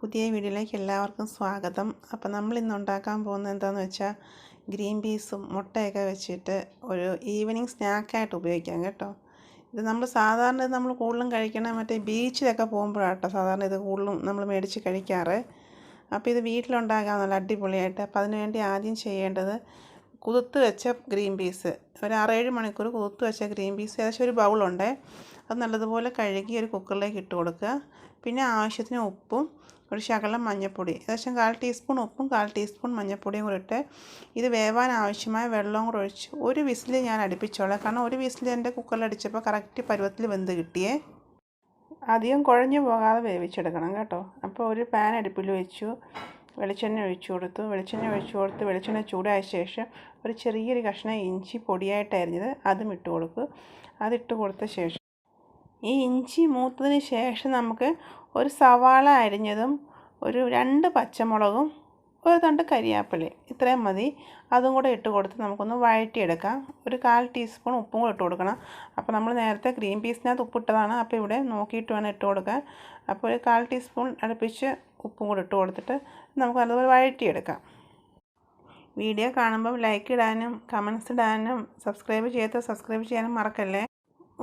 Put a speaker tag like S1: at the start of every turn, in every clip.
S1: പുതിയ വീഡിയോയിലേക്ക് എല്ലാവർക്കും സ്വാഗതം. അപ്പോൾ നമ്മൾ ഇന്ന് ഉണ്ടാക്കാൻ പോകുന്നത് എന്താണെന്ന് വെച്ചാൽ ഗ്രീൻ പീസും മുട്ടയൊക്കെ വെച്ചിട്ട് ഒരു ഈവനിങ് സ്നാക്കായിട്ട് ഉപയോഗിക്കാം കേട്ടോ. ഇത് നമ്മൾ സാധാരണ നമ്മൾ കൂടുതലും കഴിക്കണ മറ്റേ ബീച്ചിലൊക്കെ പോകുമ്പോഴാണ് കേട്ടോ സാധാരണ ഇത് കൂടുതലും നമ്മൾ മേടിച്ച് കഴിക്കാറ്. അപ്പോൾ ഇത് വീട്ടിലുണ്ടാക്കാൻ നല്ല അടിപൊളിയായിട്ട്. അപ്പോൾ അതിനുവേണ്ടി ആദ്യം ചെയ്യേണ്ടത് കുതിർത്ത് വെച്ച ഗ്രീൻ പീസ്. ഒരു ആറേഴ് മണിക്കൂർ കുതിർത്ത് വെച്ച ഗ്രീൻ പീസ് ഏകദേശം ഒരു ബൗളുണ്ട്. അത് നല്ലതുപോലെ കഴുകി ഒരു കുക്കറിലേക്ക് ഇട്ട് കൊടുക്കുക. പിന്നെ ആവശ്യത്തിന് ഉപ്പും ഒരു ശകലം മഞ്ഞൾപ്പൊടി ഏകദേശം കാൽ ടീസ്പൂൺ ഉപ്പും കാൽ ടീസ്പൂൺ മഞ്ഞൾപ്പൊടിയും കൂടി ഇട്ട് ഇത് വേവാൻ ആവശ്യമായ വെള്ളവും കൂടെ ഒഴിച്ച് ഒരു വിസിൽ ഞാൻ അടുപ്പിച്ചോളാം. കാരണം ഒരു വിസിൽ എന്റെ കുക്കറിൽ അടിച്ചപ്പോൾ കറക്റ്റ് പരുവത്തിൽ വെന്ത് കിട്ടിയേ. അധികം കുഴഞ്ഞു പോകാതെ വേവിച്ചെടുക്കണം കേട്ടോ. അപ്പോൾ ഒരു പാൻ അടുപ്പിൽ വെച്ചു. വെളിച്ചെണ്ണ ഒഴിച്ചു കൊടുത്തു. വെളിച്ചെണ്ണ ഒഴിച്ചു കൊടുത്ത് വെളിച്ചെണ്ണ ചൂടായ ശേഷം ഒരു ചെറിയൊരു കഷ്ണം ഇഞ്ചി പൊടിയായിട്ട് അതും ഇട്ട് കൊടുക്കും. അതിട്ട് കൊടുത്ത ശേഷം ഈ ഇഞ്ചി മൂത്തതിന് ശേഷം നമുക്ക് ഒരു സവാള അരിഞ്ഞതും ഒരു രണ്ട് പച്ചമുളകും ഒരു തണ്ട് കരിയാപ്പില ഇത്രയും മതി. അതും കൂടെ ഇട്ട് കൊടുത്ത് നമുക്കൊന്ന് വഴറ്റിയെടുക്കാം. ഒരു കാൽ ടീസ്പൂൺ ഉപ്പും കൂടെ ഇട്ട് കൊടുക്കണം. അപ്പോൾ നമ്മൾ നേരത്തെ ഗ്രീൻ പീസിനകത്ത് ഉപ്പിട്ടതാണ്. അപ്പോൾ ഇവിടെ നോക്കിയിട്ട് വേണം ഇട്ട് കൊടുക്കാൻ. അപ്പോൾ ഒരു കാൽ ടീസ്പൂൺ അടുപ്പിച്ച് ഉപ്പും കൂടെ ഇട്ട് കൊടുത്തിട്ട് നമുക്ക് നല്ലതുപോലെ വഴറ്റിയെടുക്കാം. വീഡിയോ കാണുമ്പം ലൈക്ക് ഇടാനും കമൻസ് ഇടാനും സബ്സ്ക്രൈബ് ചെയ്യാത്ത സബ്സ്ക്രൈബ് ചെയ്യാനും മറക്കല്ലേ?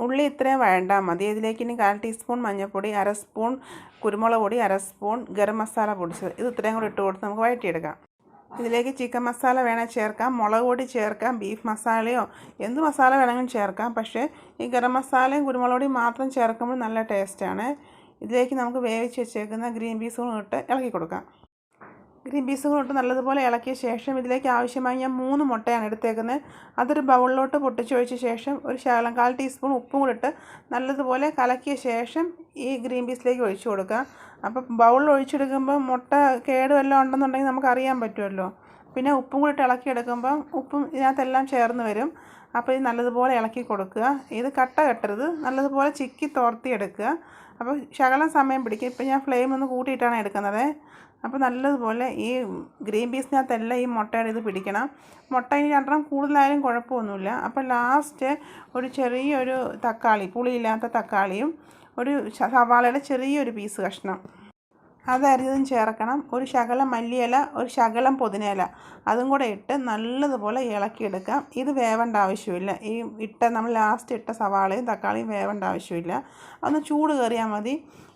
S1: ഉള്ളി ഇത്രയും വേണ്ടാൽ മതി. ഇതിലേക്ക് ഇനി കാൽ ടീസ്പൂൺ മഞ്ഞൾപ്പൊടി അര സ്പൂൺ കുരുമുളക് പൊടി അര സ്പൂൺ ഗരം മസാല പൊടിച്ചത് ഇത് ഇത്രയും കൂടി ഇട്ട് കൊടുത്ത് നമുക്ക് വഴറ്റിയെടുക്കാം. ഇതിലേക്ക് ചിക്കൻ മസാല വേണേൽ ചേർക്കാം മുളക് പൊടി ചേർക്കാം ബീഫ് മസാലയോ എന്ത് മസാല വേണമെങ്കിലും ചേർക്കാം. പക്ഷേ ഈ ഗരം മസാലയും കുരുമുളക് പൊടിയും മാത്രം ചേർക്കുമ്പോൾ നല്ല ടേസ്റ്റാണ് ഇതിലേക്ക് നമുക്ക് വേവിച്ച് വെച്ചേക്കുന്ന ഗ്രീൻ പീസുകളും ഇട്ട് ഇളക്കി കൊടുക്കാം. ഗ്രീൻ പീസുകളും ഇട്ട് നല്ലതുപോലെ ഇളക്കിയ ശേഷം ഇതിലേക്ക് ആവശ്യമായ ഞാൻ മൂന്ന് മുട്ടയാണ് എടുത്തേക്കുന്നത്. അതൊരു ബൗളിലോട്ട് പൊട്ടിച്ചൊഴിച്ച ശേഷം ഒരു ശകലം കാൽ ടീസ്പൂൺ ഉപ്പും കൂടി ഇട്ട് നല്ലതുപോലെ കലക്കിയ ശേഷം ഈ ഗ്രീൻ പീസിലേക്ക് ഒഴിച്ചു കൊടുക്കുക അപ്പം ബൗളിൽ ഒഴിച്ചെടുക്കുമ്പോൾ മുട്ട കേടുവല്ലോ ഉണ്ടെന്നുണ്ടെങ്കിൽ നമുക്കറിയാൻ പറ്റുമല്ലോ. പിന്നെ ഉപ്പും കൂടി ഇട്ട് ഇളക്കിയെടുക്കുമ്പം ഉപ്പും ഇതിനകത്തെല്ലാം ചേർന്ന് വരും. അപ്പോൾ ഇത് നല്ലതുപോലെ ഇളക്കി കൊടുക്കുക. ഇത് കട്ട കെട്ടരുത്. നല്ലതുപോലെ ചിക്കി തോർത്തി എടുക്കുക അപ്പോൾ ശകലം സമയം പിടിക്കും. ഇപ്പം ഞാൻ ഫ്ലെയിം ഒന്ന് കൂട്ടിയിട്ടാണ് എടുക്കുന്നത്. അപ്പോൾ നല്ലതുപോലെ ഈ ഗ്രീൻ പീസിനകത്തെല്ലാം ഈ മുട്ടയുടെ ഇത് പിടിക്കണം. മുട്ട ഇനി രണ്ടെണ്ണം കൂടുതലായാലും കുഴപ്പമൊന്നുമില്ല. അപ്പോൾ ലാസ്റ്റ് ഒരു ചെറിയൊരു തക്കാളി പുളിയില്ലാത്ത തക്കാളിയും ഒരു സവാളയുടെ ചെറിയൊരു പീസ് കഷ്ണം. അതരിഞ്ഞതും ചേർക്കണം. ഒരു ശകലം മല്ലിയില ഒരു ശകലം പുതിനയില. അതും കൂടെ ഇട്ട് നല്ലതുപോലെ ഇളക്കിയെടുക്കാം. ഇത് വേവേണ്ട ആവശ്യമില്ല. ഈ ഇട്ട നമ്മൾ ലാസ്റ്റ് ഇട്ട സവാളയും തക്കാളിയും വേവേണ്ട ആവശ്യമില്ല. ഒന്ന് ചൂട് കയറിയാൽ മതി.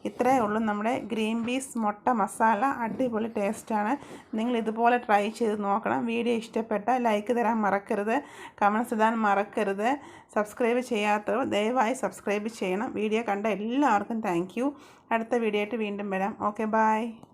S1: ഇത്രയേ ഉള്ളൂ നമ്മുടെ ഗ്രീൻ പീസ് മുട്ട മസാല. അടിപൊളി ടേസ്റ്റാണ് നിങ്ങൾ ഇതുപോലെ ട്രൈ ചെയ്ത് നോക്കണം. വീഡിയോ ഇഷ്ടപ്പെട്ട ലൈക്ക് തരാൻ മറക്കരുത്. കമൻസ് ഇടാൻ മറക്കരുത്. സബ്സ്ക്രൈബ് ചെയ്യാത്തവർ ദയവായി സബ്സ്ക്രൈബ് ചെയ്യണം. വീഡിയോ കണ്ട എല്ലാവർക്കും താങ്ക് അടുത്ത വീഡിയോ ആയിട്ട് വീണ്ടും വരാം. Okay Bye.